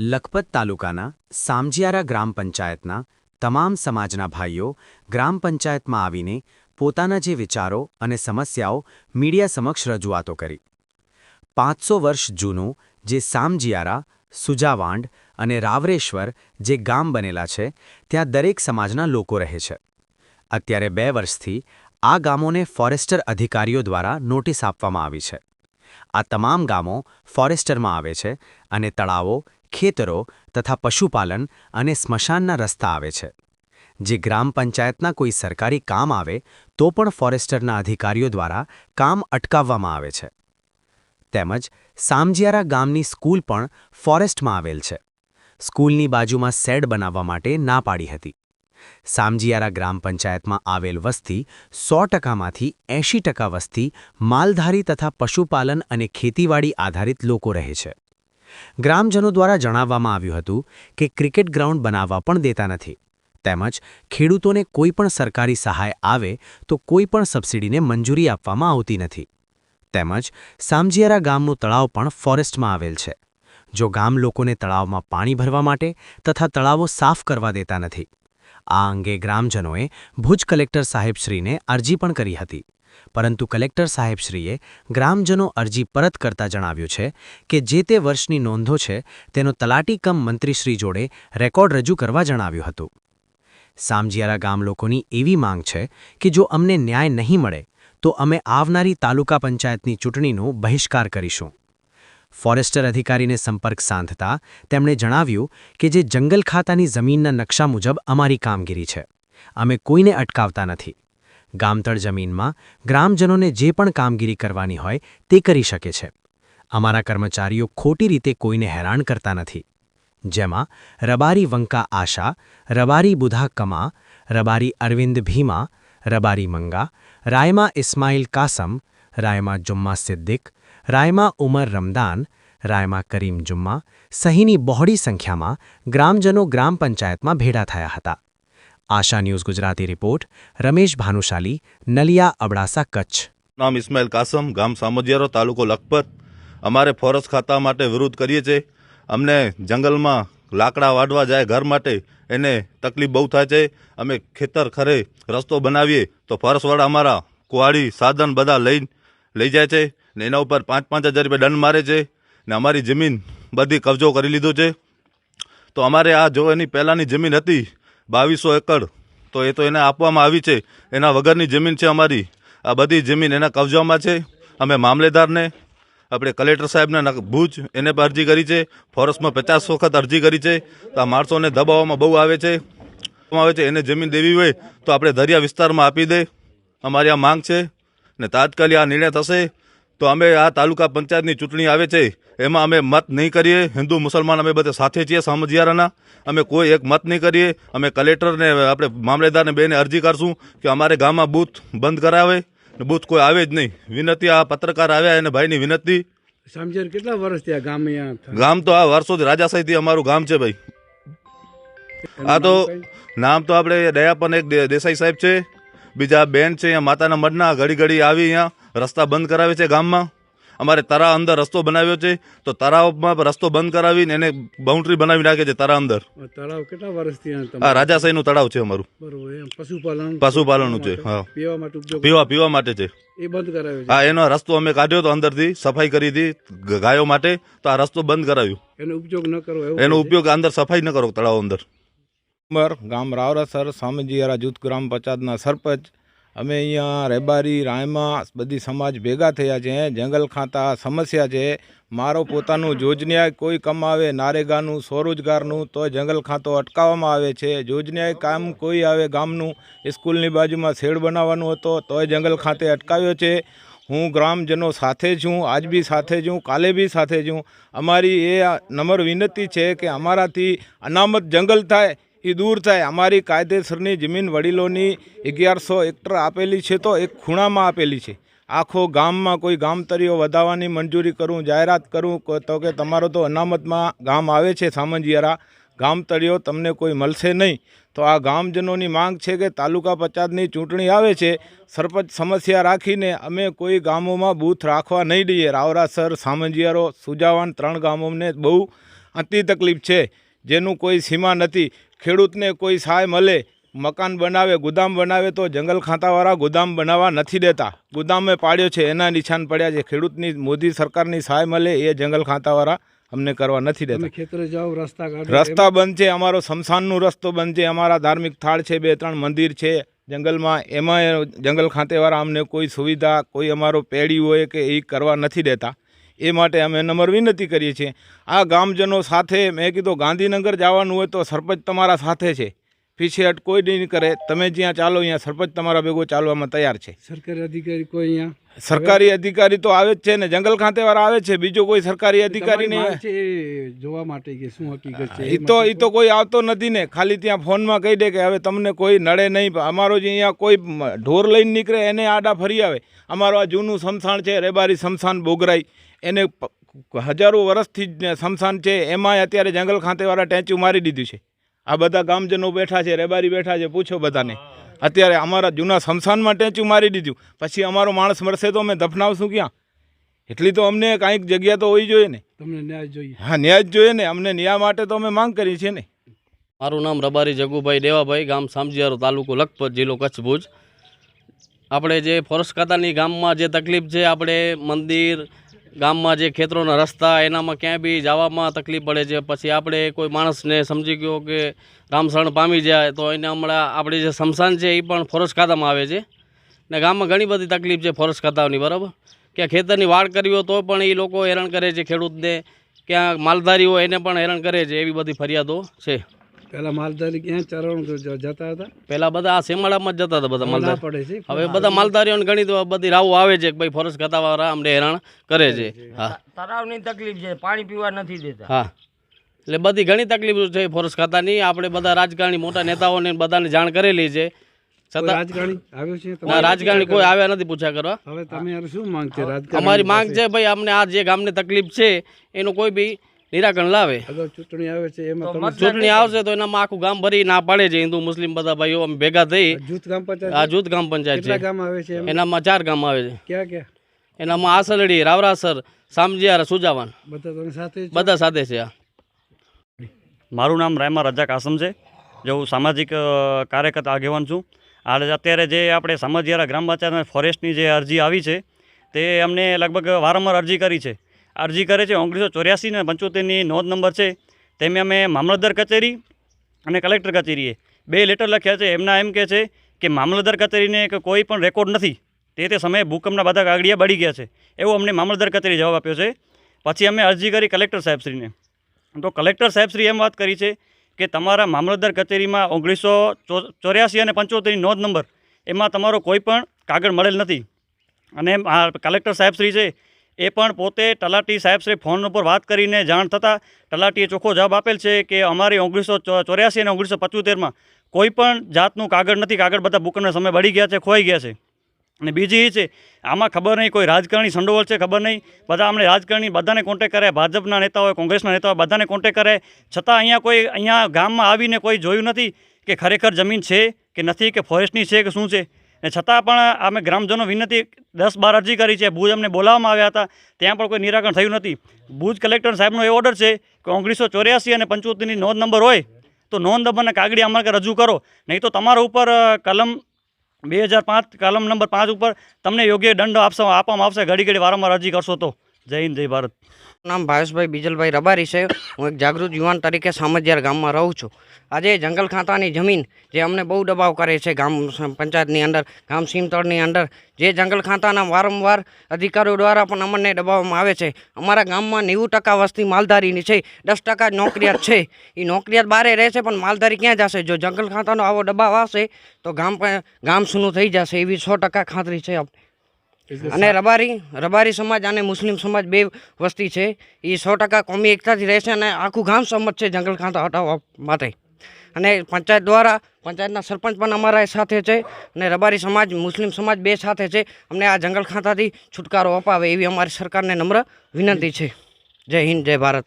લખપત તાલુકાના સામજિયારા ગ્રામ પંચાયતના તમામ સમાજના ભાઈઓ ગ્રામ પંચાયતમાં આવીને પોતાના જે વિચારો અને સમસ્યાઓ મીડિયા સમક્ષ રજૂઆતો કરી. પાંચસો વર્ષ જૂનું જે સામજિયારા, સુજાવાંડ અને રાવરેશ્વર જે ગામ બનેલા છે, ત્યાં દરેક સમાજના લોકો રહે છે. અત્યારે બે વર્ષથી આ ગામોને ફોરેસ્ટર અધિકારીઓ દ્વારા નોટિસ આપવામાં આવી છે. આ તમામ ગામો ફોરેસ્ટરમાં આવે છે અને તળાવો ખેતરો તથા પશુપાલન અને સ્મશાનના રસ્તા આવે છે. જે ગ્રામ પંચાયતના કોઈ સરકારી કામ આવે, તો પણ ફોરેસ્ટરના અધિકારીઓ દ્વારા કામ અટકાવવામાં આવે છે. તેમજ સામજિયારા ગામની સ્કૂલ પણ ફોરેસ્ટમાં આવેલ છે. સ્કૂલની બાજુમાં સેડ બનાવવા માટે ના પાડી હતી. સામજિયારા ગ્રામ પંચાયતમાં આવેલ વસ્તી સો ટકામાંથી એંશી ટકા વસ્તી માલધારી તથા પશુપાલન અને ખેતીવાડી આધારિત લોકો રહે છે. ગ્રામજનો દ્વારા જણાવવામાં આવ્યું હતું કે ક્રિકેટ ગ્રાઉન્ડ બનાવવા પણ દેતા નથી. તેમજ ખેડૂતોને કોઈ પણ સરકારી સહાય આવે તો કોઈ પણ સબસિડીને મંજૂરી આપવામાં આવતી નથી. તેમજ સામજિયારા ગામનું તળાવ પણ ફોરેસ્ટમાં આવેલ છે. જો ગામ લોકોને તળાવમાં પાણી ભરવા માટે તથા તળાવો સાફ કરવા દેતા નથી. આ અંગે ગ્રામજનોએ ભુજ કલેક્ટર સાહેબશ્રીને અરજી પણ કરી હતી. પરંતુ કલેક્ટર સાહેબશ્રીએ ગ્રામજનો અરજી પરત કરતા જણાવ્યું છે કે જે તે વર્ષની નોંધો છે તેનો તલાટી કમ મંત્રીશ્રી જોડે રેકોર્ડ રજૂ કરવા જણાવ્યું હતું. સામજિયારા ગામ લોકોની એવી માંગ છે કે જો અમને ન્યાય નહીં મળે, તો અમે આવનારી તાલુકા પંચાયતની ચૂંટણીનો બહિષ્કાર કરીશું. ફોરેસ્ટર અધિકારીને સંપર્ક સાંધતા તેમણે જણાવ્યું કે જે જંગલ ખાતાની જમીનના નકશા મુજબ અમારી કામગીરી છે. અમે કોઈને અટકાવતા નથી. ગામતળ જમીનમાં ગ્રામજનોને જે પણ કામગીરી કરવાની હોય તે કરી શકે છે. અમારા કર્મચારીઓ ખોટી રીતે કોઈને હેરાન કરતા નથી. જેમાં રબારી વંકા આશા, રબારી બુધા કમા, રબારી અરવિંદ ભીમા, રબારી મંગા, રાયમા ઇસ્માઇલ કાસમ, રાયમા જુમ્મા સિદ્દીક, રાયમા ઉમર રમદાન, રાયમા કરીમ જુમ્મા સહીની બહોળી સંખ્યામાં ગ્રામજનો ગ્રામ પંચાયતમાં ભેડા થયા હતા. આશા ન્યૂઝ ગુજરાતી રિપોર્ટ રમેશ ભાનુશાલી નલિયા અબડાસા કચ્છ નામ ઇસ્માઇલ કાસમ ગામ સામજિયારો તાલુકો લખપત અમારે ફોરેસ્ટ ખાતા માટે વિરોધ કરીએ છીએ. અમને જંગલમાં લાકડા વાઢવા જાય, ઘર માટે એને તકલીફ બહુ થાય છે. અમે ખેતર ખરે રસ્તો બનાવીએ તો ફોરેસ્ટવાળા અમારા કુહાડી સાધન બધા લઈ લઈ જાય છે ને એના ઉપર પાંચ પાંચ હજાર રૂપિયા દંડ મારે છે ને અમારી જમીન બધી કબજો કરી લીધો છે. તો અમારે આ જો એની પહેલાંની જમીન હતી બાવીસો એકડ. તો એ તો એને આપવામાં આવી છે. એના વગરની જમીન છે અમારી. આ બધી જમીન એના કબજામાં છે. અમે મામલેદારને, આપણે કલેક્ટર સાહેબને ભુજ એને પણ અરજી કરી છે. ફોરેસ્ટમાં પચાસ વખત અરજી કરી છે. તો આ માણસોને દબાવવામાં બહુ આવે છે. આવે છે, એને જમીન દેવી હોય તો આપણે દરિયા વિસ્તારમાં આપી દે. અમારી આ માંગ છે. ને તાત્કાલિક આ નિર્ણય થશે. તો અમે આ તાલુકા પંચાયતની ચૂંટણી આવે છે એમાં અમે મત નહીં કરીએ. હિન્દુ મુસલમાન અમે બધા સાથે છીએ સામજિયારાના. અમે કોઈ એક મત નહીં કરીએ. અમે કલેક્ટરને આપણે મામલેદારને બેને અરજી કરશું કે અમારે ગામમાં બૂથ બંધ કરાવે. બૂથ કોઈ આવે જ નહીં. વિનંતી આ પત્રકાર આવ્યા એને ભાઈની વિનંતી. સમજણ કેટલા વર્ષથી આ ગામ ગામ તો આ વર્ષોથી રાજાશાહીથી અમારું ગામ છે ભાઈ. આ તો નામ તો આપણે દયાપન એક દેસાઈ સાહેબ છે. બીજા બેન છે અહીંયા માતાના મઢના ઘડી ઘડી આવી અહીંયા રસ્તા બંધ કરાવે છે ગામમાં. અમારે તારા અંદર રસ્તો બનાવ્યો છે તો તળાવમાં રસ્તો બંધ કરાવીને એને બાઉન્ડ્રી બનાવી નાખે છે તારા અંદર. તળાવ કેટલા વર્ષથી આ તમારે? રાજાશાહીનું તળાવ છે અમારું. બરોબર પશુપાલન? પશુપાલનનું છે, હા. પીવા માટે પીવા પીવા માટે છે. એ બંધ કરાવ્યો છે? હા એનો રસ્તો અમે કાઢ્યો તો અંદરથી સફાઈ કરી હતી ગાયો માટે તો આ રસ્તો બંધ કરાવ્યો. એનો ઉપયોગ ન કરો એનો ઉપયોગ અંદર સફાઈ ન કરો તળાવ અંદર. ઉમર, ગામ રાવરાસર સામજીયારા જૂથ, ગ્રામ પંચાયતના સરપંચ. અમે અહીંયા રેબારી, રાયમાં, બધી સમાજ ભેગા થયા છે, જંગલ ખાતા, સમસ્યા છે. મારો પોતાનું યોજનાએ કોઈ કમાવે નારેગાનું, સ્વરોજગારનું, તો જંગલ ખાતો અટકાવવામાં આવે છે. યોજનાએ કામ કોઈ આવે ગામનું સ્કૂલની બાજુમાં શેડ બનાવવાનું હતો, તોય જંગલ ખાતે અટકાવ્યો છે. હું ગ્રામજનો સાથે છું, આજ બી સાથે છું, કાલે બી સાથે છું. અમારી એ નમ્ર વિનંતી છે કે અમારાથી અનામત જંગલ થાય એ દૂર થાય. અમારી કાયદેસરની જમીન વડીલોની અગિયારસો હેક્ટર આપેલી છે તો એક ખૂણામાં આપેલી છે. આખો ગામમાં કોઈ ગામતરીઓ વધારવાની મંજૂરી કરું, જાહેરાત કરું તો કે તમારો તો અનામતમાં ગામ આવે છે સામંજિયારા. ગામતળીઓ તમને કોઈ મળશે નહીં. તો આ ગામજનોની માંગ છે કે તાલુકા પંચાયતની ચૂંટણી આવે છે, સરપંચ સમસ્યા રાખીને અમે કોઈ ગામોમાં બૂથ રાખવા નહીં દઈએ. રાવરાસર સામંજિયારો, સુજાવાન ત્રણ ગામોને બહુ અતિ તકલીફ છે, જેનું કોઈ સીમા નથી. ખેડૂતને કોઈ સહાય મળે મકાન બનાવે ગુદામ બનાવે તો જંગલ ખાતાવાળા ગુદામ બનાવવા નથી દેતા. ગોદામે પાડ્યો છે એના નિશાન પડ્યા છે. ખેડૂતની મોદી સરકારની સહાય મળે એ જંગલ ખાતાવાળા અમને કરવા નથી દેતા. ખેતરે જાઓ રસ્તા રસ્તા બંધ છે અમારો શમશાનનો રસ્તો બંધ છે અમારા ધાર્મિક થાળ છે બે ત્રણ મંદિર છે જંગલમાં એમાં જંગલ ખાતેવાળા અમને કોઈ સુવિધા કોઈ અમારો પેડી હોય કે એ કરવા નથી દેતા. એ માટે અમે નમ્ર વિનંતી કરીએ છીએ. આ ગામજનો સાથે મેં કીધું ગાંધીનગર જવાનું હોય તો સરપંચ તમારા સાથે છે. પીછેહટ કોઈ નહીં કરે. તમે જ્યાં ચાલો અહીંયા સરપંચ તમારા ભેગો ચાલવામાં તૈયાર છે. સરકારી અધિકારી કોઈ અહીંયા? સરકારી અધિકારી તો આવે જ છે ને. જંગલ ખાતેવાળા આવે જ છે. બીજો કોઈ સરકારી અધિકારી નહીં જોવા માટે કે શું હકીકત છે? એ તો એ તો કોઈ આવતો નથી ને. ખાલી ત્યાં ફોનમાં કહી દે કે હવે તમને કોઈ નડે નહીં. અમારો જે અહીંયા કોઈ ઢોર લઈને નીકળે એને આડા ફરી આવે. અમારો આ જૂનું સમસાણ છે. રેબારી સમસાન બોગરાઈ. એને હજારો વર્ષથી જ સમસાન છે એમાંય અત્યારે જંગલ ખાંતેવાળા ટેંચું મારી દીધું છે. આ બધા ગામજનો બેઠા છે રેબારી બેઠા છે પૂછો બધાને. અત્યારે અમારા જૂના સમસાનમાં ટેંચું મારી દીધું. પછી અમારો માણસ મરશે તો અમે દફનાવશું ક્યાં? એટલી તો અમને કાંઈક જગ્યા તો હોવી જોઈએ ને. તમને ન્યાય જોઈએ. હા ન્યાય જ જોઈએ ને. અમને ન્યાય માટે તો અમે માંગ કરી છે ને. મારું નામ રબારી જગુભાઈ દેવાભાઈ ગામ સામજીયારો તાલુકો લખપત જિલ્લો કચ્છ ભુજ. આપણે જે ફોરેસ્ટ ખાતાની ગામમાં જે તકલીફ છે આપણે મંદિર ગામમાં જે ખેતરોના રસ્તા, એનામાં ક્યાંય બી જવામાં તકલીફ પડે છે. પછી આપણે કોઈ માણસને સમજી ગયો કે રામશરણ પામી જાય, તો એને હમણાં આપણે જે સ્મશાન છે એ પણ ફોરેસ્ટ ખાતામાં આવે છે. ને ગામમાં ઘણી બધી તકલીફ છે ફોરેસ્ટ ખાતાની બરાબર? કે ખેતરની વાડ કરવી હોય તો પણ એ લોકો હેરાન કરે છે ખેડૂતને. ક્યાં માલધારી હોય એને પણ હેરાન કરે છે, એવી બધી ફરિયાદો છે. પેલા માલધારી ક્યાં ચરણ જતા હતા? પહેલા બધા આ શેમાળામાં જ જતા હતા બધા માલધારી. પડે છે. હવે બધા માલધારીઓને ઘણી બધી રાવ આવે છે કે ભાઈ ફોરેસ્ટ ખાતાવાળા અમને હેરાન કરે છે. હા તળાવની તકલીફ છે પાણી પીવા નથી દેતા. હા. એટલે બધી ઘણી તકલીફો છે ફોરેસ્ટ ખાતાની. આપણે બધા રાજકારણી મોટા નેતાઓને બધાને જાણ કરેલી છે. છતાં રાજકારણી આવ્યો છે? ના તમારે? રાજકારણી કોઈ આવ્યા નથી પૂછા કરવા. હવે તમે શું માંગ છે અમારી માંગ છે ભાઈ અમને આ જે ગામને તકલીફ છે એનું કોઈ બી નિરાકરણ લાવે. ચૂંટણી આવે છે એમાં ચૂંટણી આવશે તો એનામાં આખું ગામ ભરી ના પાડે છે હિન્દુ મુસ્લિમ બધા ભાઈઓ અમે ભેગા થઈ. જૂથ ગામ આ જૂથ ગામ પંચાયત છે. ગામ આવે છે એનામાં ચાર ગામ આવે છે. ક્યાં ક્યાં? એનામાં આસલડી રાવરાસર સામજીયાર સુજાવાન. બધા સાથે બધા સાથે છે આ મારું નામ રાયમા રજાક આસમ છે. જે હું સામાજિક કાર્યકર્તા આગેવાન છું. હાલ અત્યારે જે આપણે સામજીયારા ગ્રામ પંચાયત ફોરેસ્ટની જે અરજી આવી છે તે અમને લગભગ વારંવાર અરજી કરી છે. અરજી કરે છે, ઓગણીસો ચોર્યાસી અને પંચોતેરની નોંધ નંબર છે. તેમાં અમે મામલતદાર કચેરી અને કલેક્ટર કચેરીએ બે લેટર લખ્યા છે. એમના એમ કહે છે કે મામલતદાર કચેરીને કે કોઈ પણ રેકોર્ડ નથી. તે તે સમયે ભૂકંપના બધા કાગળિયા બળી ગયા છે. એવો અમને મામલતદાર કચેરી જવાબ આપ્યો છે. પછી અમે અરજી કરી કલેક્ટર સાહેબશ્રીને. તો કલેક્ટર સાહેબશ્રી એમ વાત કરી છે કે તમારા મામલતદાર કચેરીમાં ઓગણીસો ચોર્યાસી અને પંચોતેરની નોંધ નંબર એમાં તમારો કોઈ પણ કાગળ મળેલ નથી. અને કલેક્ટર સાહેબશ્રી છે એ પણ પોતે તલાટી સાહેબશ્રી ફોન ઉપર વાત કરીને જાણ થતાં તલાટીએ ચોખ્ખો જવાબ આપેલ છે કે અમારી ઓગણીસો ચોર્યાસી અને ઓગણીસો પંચોતેરમાં કોઈ પણ જાતનું કાગળ નથી. કાગળ બધા બુકના સમય બળી ગયા છે ખોઈ ગયા છે. અને બીજી એ છે, આમાં ખબર નહીં, કોઈ રાજકારણી સંડોવલ છે, ખબર નહીં. બધા અમને રાજકારણી બધાને કોન્ટેક કરે ભાજપના નેતા હોય કોંગ્રેસના નેતા હોય બધાને કોન્ટેક કરે છતાં અહીંયા કોઈ, અહીંયા ગામમાં આવીને કોઈ જોયું નથી કે ખરેખર જમીન છે કે નથી, કે ફોરેસ્ટની છે કે શું છે? ને છતાં પણ અમે ગ્રામજનો વિનંતી દસ બાર અરજી કરી છે. ભુજ અમને બોલાવવામાં આવ્યા હતા. ત્યાં પણ કોઈ નિરાકરણ થયું નથી. ભુજ કલેક્ટર સાહેબનો એ ઓર્ડર છે કે ઓગણીસો ચોર્યાસી અને પંચોતેરની નોંધ નંબર હોય તો નોંધ નંબરના કાગડી અમારે રજૂ કરો. નહીં તો તમારા ઉપર કલમ બે હજાર પાંચ, કલમ નંબર પાંચ ઉપર તમને યોગ્ય દંડ આપશે આપવામાં આવશે. ઘડી ઘડી વારંવાર અરજી કરશો તો. જય જય ભારત. નામ ભાવેશભાઈ બીજલભાઈ રબારી છે. હું એક જાગૃત યુવાન તરીકે સામજિયાર ગામમાં રહું છું. આજે જંગલ ખાતાની જમીન જે અમને બહુ દબાવ કરે છે ગામ પંચાયતની અંદર, ગામ સીમતળની અંદર, જે જંગલ ખાતાના વારંવાર અધિકારીઓ દ્વારા પણ અમને દબાવવામાં આવે છે. અમારા ગામમાં નેવું ટકા વસ્તી માલધારીની છે, દસ ટકા નોકરિયાત છે. એ નોકરિયાત બારે રહેશે પણ માલધારી ક્યાં જશે? જો જંગલ ખાતાનો આવો દબાવ આવશે, તો ગામ ગામ સૂનું થઈ જશે. એવી સો ટકા ખાતરી છે અમને અને રબારી રબારી સમાજ અને મુસ્લિમ સમાજ બે વસ્તી છે. એ સો ટકા કોમી એકતાથી રહેશે અને આખું ગામ સંમત છે જંગલ ખાતા હટાવવા માટે. અને પંચાયત દ્વારા પંચાયતના સરપંચ પણ અમારા સાથે છે અને રબારી સમાજ મુસ્લિમ સમાજ બે સાથે છે. અમને આ જંગલ ખાતાથી છુટકારો અપાવે એવી અમારી સરકારને નમ્ર વિનંતી છે. જય હિન્દ જય ભારત.